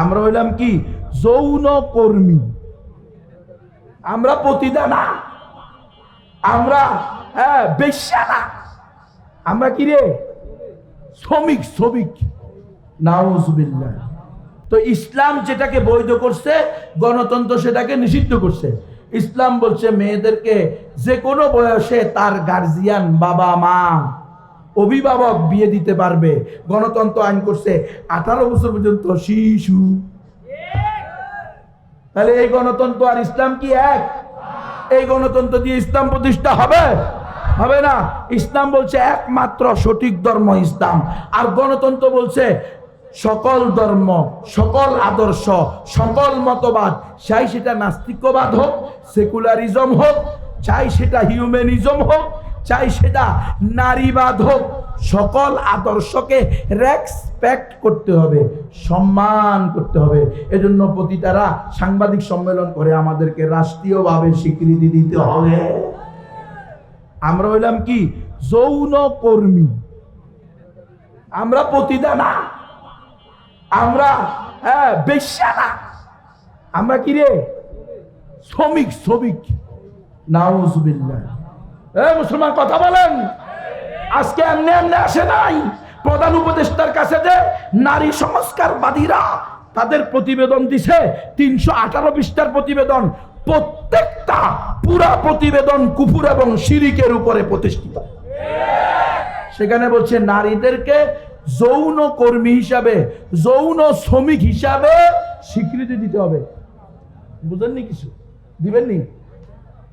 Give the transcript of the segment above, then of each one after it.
আমরা হইলাম কি? যৌন কর্মী। আমরা পতিতা না আমরা হ্যাঁ বেশ্যা না আমরা কি রে? শ্রমিক শ্রমিক। নাউজুবিল্লাহ। তো ইসলাম যেটাকে বৈধ করছে, গণতন্ত্র সেটাকে নিষিদ্ধ করছে। ইসলাম বলছে, মেয়েদেরকে যে কোনো বয়সে তার গার্জিয়ান বাবা মা অভিভাবক বিয়ে দিতে পারবে। গণতন্ত্র আইন করছে আঠারো বছর পর্যন্ত শিশু। তাহলে এই গণতন্ত্র আর ইসলাম কি এক? এই গণতন্ত্র দিয়ে ইসলাম প্রতিষ্ঠা হবে? হবে না। ইসলাম বলছে একমাত্র সঠিক ধর্ম ইসলাম। আর গণতন্ত্র বলছে সকল ধর্ম, সকল আদর্শ, সকল মতবাদ। চাই সেটা নাস্তিকবাদ হোক, সেকুলারিজম হোক, চাই সেটা হিউম্যানিজম হোক চাই সেটা নারীবাদ হোক। সকল আদর্শকে রেসপেক্ট করতে হবে, সম্মান করতে হবে। এজন্য প্রতিটারা সাংবাদিক সম্মেলন করে আমাদেরকে রাষ্ট্রীয়ভাবে স্বীকৃতি দিতে হবে। আমরা হইলাম কি? যৌন কর্মী। আমরা পতিতা না। আমরা হ্যাঁ বেশ্যা না। আমরা কি রে? শ্রমিক শ্রমিক। নাউজুবিল্লাহ। মুসলমান, কথা বলেন। আজকে এমনি এমনি আসে নাই। প্রধান উপদেষ্টার কাছে যে নারী সংস্কারবাদীরা তাদের প্রতিবেদন দিছে, তিনশো আঠারো পৃষ্ঠার প্রতিবেদন, প্রত্যেকটা পুরা প্রতিবেদন কুকুর এবং শিরিকের উপরে প্রতিষ্ঠিত। সেখানে বলছে, নারীদেরকে যৌন কর্মী হিসাবে, যৌন শ্রমিক হিসাবে স্বীকৃতি দিতে হবে। বুঝেননি কিছু? দিবেননি?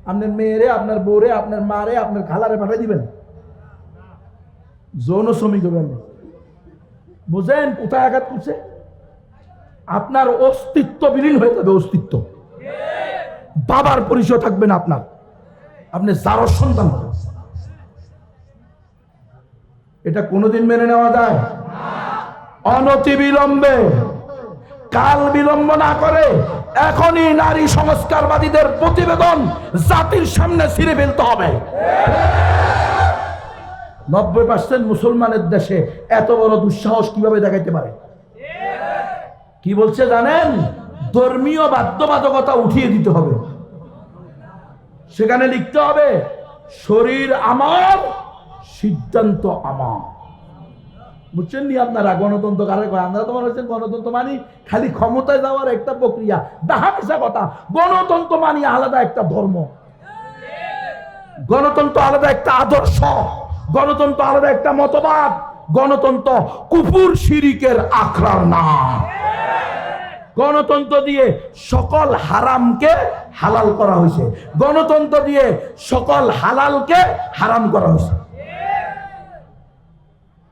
আপনার মেয়েরে, আপনার বউরে, আপনার মারে, আপনার খালারে পাঠিয়ে দিবেন। যৌন শ্রমিক হবেন। বুঝেন কোথায় আঘাত করছে? আপনার অস্তিত্ব বিলীন হয়ে যাবে অস্তিত্ব। বাবার পরিচয় থাকবে না আপনার। আপনি যার সন্তান। এটা কোনোদিন মেনে নেওয়া যায়। অনতি বিলম্বে কাল বিলম্ব না করে এখনই নারী সংস্কারবাদীদের প্রতিবেদন জাতির সামনে ছিঁড়ে ফেলতে হবে। নব্বই পার্সেন্ট মুসলমানের দেশে এত বড় দুঃসাহস কীভাবে দেখাইতে পারে? কি বলছে জানেন? ধর্মীয় বাধ্যবাধকতা উঠিয়ে দিতে হবে। সেখানে লিখতে হবে, শরীর আমার, সিদ্ধান্ত আমার। বুঝছেন নি আপনারা? গণতন্ত্র কারে কয়? আমরা তোমার হচ্ছেন গণতন্ত্র মানি, খালি ক্ষমতায় যাওয়ার একটা প্রক্রিয়া। দাহা মিশা কথা, গণতন্ত্র মানি আলাদা একটা ধর্ম। গণতন্ত্র আলাদা একটা আদর্শ। গণতন্ত্র আলাদা একটা মতবাদ। গণতন্ত্র কুপুর শিরিকের আখড়ার নাম। গণতন্ত্র দিয়ে সকল হারামকে হালাল করা হয়েছে। গণতন্ত্র দিয়ে সকল হালালকে হারাম করা হয়েছে।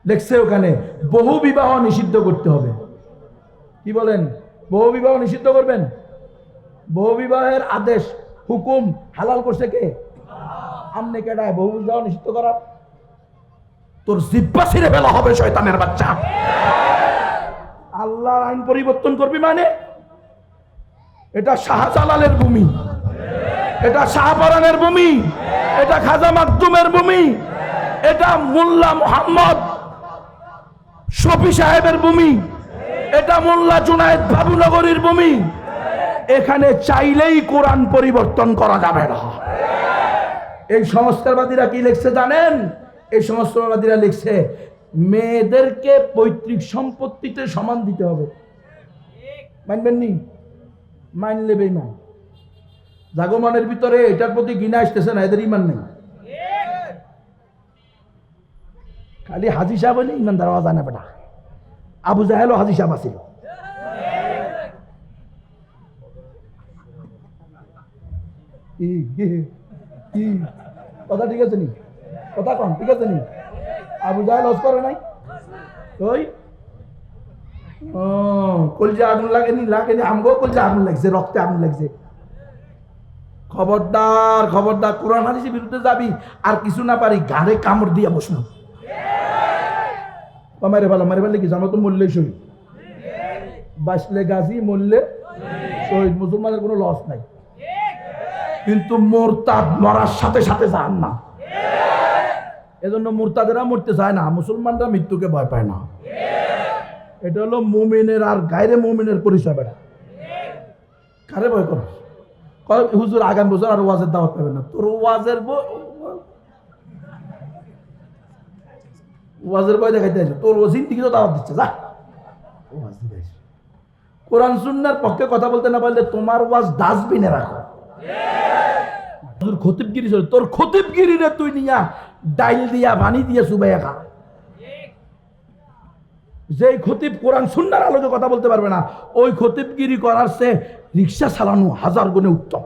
লেখছে ওখানে, বহু বিবাহ নিষিদ্ধ করতে হবে। কি বলেন? বহু বিবাহ নিষিদ্ধ করবেন? বহু বিবাহের আদেশ, হুকুম হালাল করছে কে? আমনে কেডায় বহু বিবাহ নিষিদ্ধ করার? তোর জিব্বা ছিঁড়ে ফেলা হবে, শয়তানের বাচ্চা। আল্লাহর আইন পরিবর্তন করবি মানে? এটা শাহজালালের ভূমি। এটা শাহপরানের ভূমি। এটা খাজা মাকদুমের ভূমি। এটা মোল্লা মোহাম্মদ শফি সাহেবের ভূমি। এটা মোল্লা জুনায়েদ বাবুনগরীর ভূমি। এখানে চাইলেই কোরআন পরিবর্তন করা যাবে না। এই সংস্কারবাদীরা কি লিখছে জানেন? এই সংস্কারবাদীরা লিখছে, মেয়েদেরকে পৈতৃক সম্পত্তিতে সমান দিতে হবে। মানবেন নি। মানলে বেইমান জাগমানের ভিতরে এটার প্রতি ঘৃণা আসতেছে না, এদের ইমান নেই। খালি হাজি সাহেব হইলে ইমান দেওয়া যায় না বেটা। আবু জাহেলও হাজি সাহেব আছিল। কথা ঠিক আছে নি? কথা কন ঠিক আছে নি? আবু জাহেল হজ করে নাই? ওই কলজে আগুন লাগেনি লাগেনি আমগো কলজে আগুন লাগছে, রক্তে আগুন লাগছে। খবরদার খবরদার, কোরআন হাদিসের বিরুদ্ধে যাবি, আর কিছু না পারি গাড়ে কামড় দিয়ে মারে ভালো মারে ভালো কি জানো তো মূল্যে শহীদ বাঁচলে গাজী, মরলে শহীদ মুসলমানের কোনো লস নাই। কিন্তু মোরতাদ মরার সাথে সাথে যান না। এজন্য মোরতাদেরা মরতে চায় না, মুসলমানরা মৃত্যুকে ভয় পায় না। এটা হলো মুমিনের আর গায়রে মুমিনের পরিচয় বেটা। কারে ভয় করো হুজুর, আগামী বছর আর ওয়াজের দাওয়াত পাবে না। তোর ওয়াজের ব- ওয়াজের বই দেখাইতে আছে তোর ওজিন দিকে তো দাওয়াত দিচ্ছে, যা। কোরআন, সুন্নার পক্ষে কথা বলতে না পারলে তোমার ওয়াজ ডাস্টবিনে রাখো। হুজুর খতিবগিরি চলে, তোর খতিবগিরি রে তুই নিয়া ডাইল দিয়া বানি দিয়া সুবাইয়া খা। যেই খতিব কোরআন, সুন্নার আলোকে কথা বলতে পারবে না, ওই খতিবগিরি করার সে রিক্সা চালানো হাজার গুণে উত্তম।